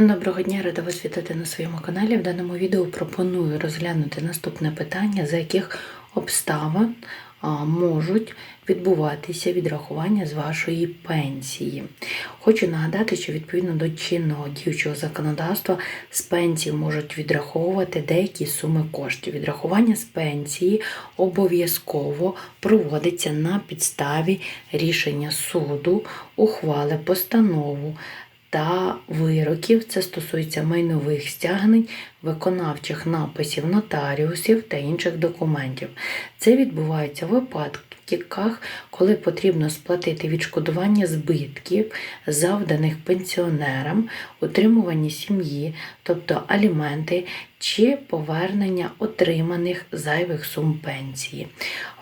Доброго дня, рада вас вітати на своєму каналі. В даному відео пропоную розглянути наступне питання, за яких обставин можуть відбуватися відрахування з вашої пенсії. Хочу нагадати, що відповідно до чинного діючого законодавства з пенсії можуть відраховувати деякі суми коштів. Відрахування з пенсії обов'язково проводиться на підставі рішення суду, ухвали, постанову та вироків. Це стосується майнових стягнень, виконавчих написів нотаріусів та інших документів. Це відбувається в випадках, коли потрібно сплатити відшкодування збитків, завданих пенсіонерам, утримуванні сім'ї, тобто аліменти чи повернення отриманих зайвих сум пенсії.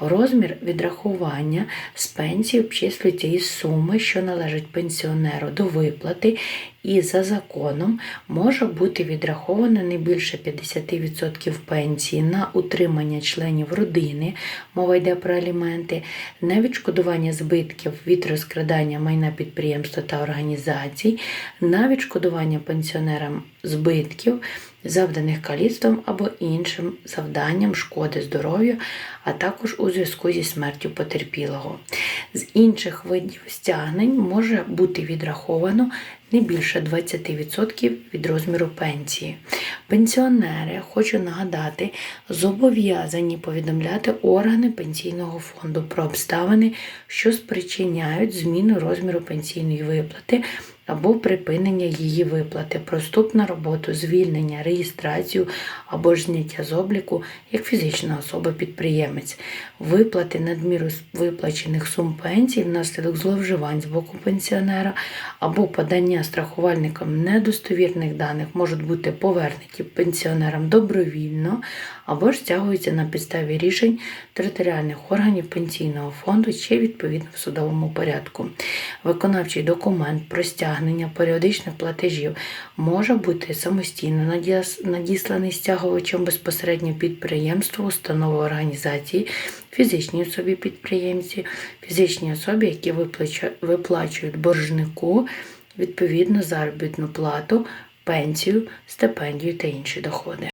Розмір відрахування з пенсії обчислюється із суми, що належить пенсіонеру до виплати, і за законом може бути відраховано не більше 50% пенсії на утримання членів родини, мова йде про аліменти, на відшкодування збитків від розкрадання майна підприємства та організацій, на відшкодування пенсіонерам збитків, завданих каліцтвом або іншим завданням шкоди здоров'ю, а також у зв'язку зі смертю потерпілого. З інших видів стягнень може бути відраховано не більше 20% від розміру пенсії. Пенсіонери, хочу нагадати, зобов'язані повідомляти органи пенсійного фонду про обставини, що спричиняють зміну розміру пенсійної виплати або припинення її виплати, про вступ на роботу, звільнення, реєстрацію або ж зняття з обліку як фізична особа-підприємець, виплати надміру виплачених сум пенсій внаслідок зловживань з боку пенсіонера або подання страхувальникам недостовірних даних можуть бути повернуті пенсіонерам добровільно або ж стягуються на підставі рішень територіальних органів пенсійного фонду чи відповідно в судовому порядку. Виконавчий документ про стягнення періодичних платежів може бути самостійно надісланий стягувачем безпосередньо підприємству, установи організації, фізичній особі підприємці, фізичній особі, які виплачують боржнику відповідно заробітну плату, пенсію, стипендію та інші доходи.